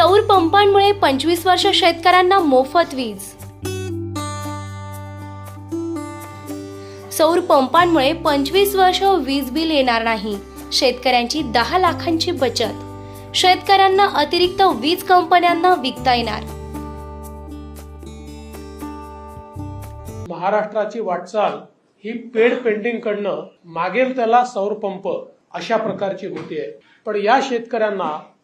सौर पंपांमुळे पंचवीस वर्ष शेतकऱ्यांना मोफत वीज. सौर पंपांमुळे पंचवीस वर्ष वीज बिल येणार नाही. शेतकऱ्यांची दहा लाखांची बचत. शेतकऱ्यांना अतिरिक्त वीज कंपन्यांना विकता येणार. महाराष्ट्राची वाटचाल ही पेड पेंटिंग कडनं मागेल त्याला सौर पंप अशा प्रकारची होतीये. पण या शेतकऱ्यांना